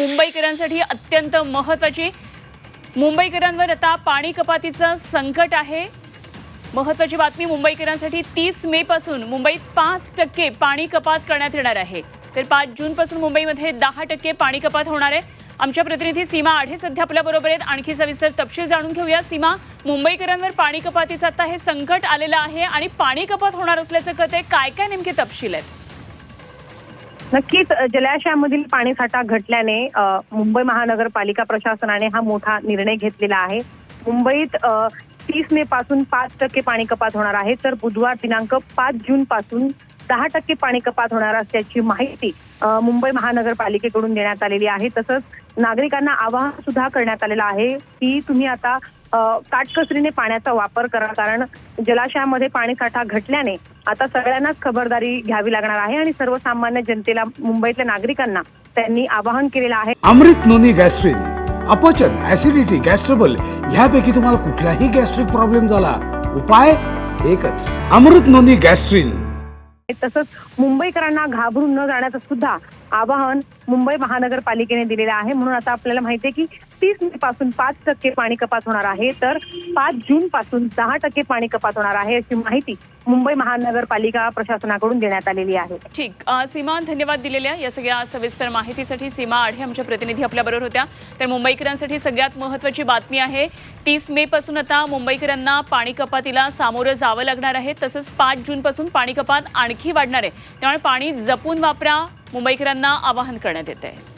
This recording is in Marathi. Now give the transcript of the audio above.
मुंबईकरांसाठी अत्यंत महत्वाची. मुंबईकरांवर आता पाणी कपातीचं संकट आहे. महत्वाची बातमी मुंबईकरांसाठी तीस मे पासून मुंबईत पाच टक्के पाणी कपात करण्यात येणार आहे. तर पाच जून पासून मुंबईमध्ये दहा टक्के पाणी कपात होणार आहे. आमच्या प्रतिनिधी सीमा आढे सध्या आपल्या बरोबर आहेत. आणखी सविस्तर तपशील जाणून घेऊया. सीमा मुंबईकरांवर पाणी कपातीचं आता हे संकट आलेलं आहे आणि पाणी कपात होणार असल्याचं कळत आहे काय काय नेमके तपशील आहेत? नक्कीच जलाशयामधील पाणीसाठा घटल्याने मुंबई महानगरपालिका प्रशासनाने हा मोठा निर्णय घेतलेला आहे. मुंबईत तीस मे पासून पाच टक्के पाणी कपात होणार आहे. तर बुधवार दिनांक पाच जून पासून दहा टक्के पाणी कपात होणार असल्याची माहिती मुंबई महानगरपालिकेकडून देण्यात आलेली आहे. तसंच नागरिकांना आवाहन सुद्धा करण्यात आलेलं आहे की तुम्ही आता काटकसरीने पाण्याचा वापर करा कारण जलाशयामध्ये पाणीसाठा घटल्याने आता सगळ्यांनाच खबरदारी घ्यावी लागणार आहे आणि सर्वसामान्य जनतेला मुंबईतल्या नागरिकांना त्यांनी आवाहन केलेलं आहे. अमृत नोनी गॅस्ट्रिन अपचन ऍसिडिटी गॅस्ट्रबल ह्यापैकी तुम्हाला कुठलाही गॅस्ट्रिक प्रॉब्लेम झाला उपाय एकच अमृत नोनी गॅस्ट्रिन. तसंच मुंबईकरांना घाबरून न जाण्याचं सुद्धा आवाहन मुंबई महानगरपालिकेने दिलेलं आहे. म्हणून आता आपल्याला माहिती आहे की तीस मे पासून पाच टक्के पाणी कपात होणार आहे. तर पाच जून पासून दहा टक्के पाणी कपात होणार आहे अशी माहिती मुंबई महानगरपालिका प्रशासनाकडून देण्यात आलेली आहे. ठीक. सीमा धन्यवाद दिलेल्या या सगळ्या सविस्तर माहितीसाठी सीमा आढे आमच्या प्रतिनिधी आपल्याबरोबर होत्या. तर मुंबईकरांसाठी सगळ्यात महत्त्वाची बातमी आहे तीस मे पासून आता मुंबईकरांना पाणी कपातीला सामोरं जावं लागणार आहे. तसंच पाच जून पासून पाणी कपात आणखी वाढणार आहे. त्यामुळे पाणी जपून वापरा मुंबईकरांना आवाहन करण्यात येत आहे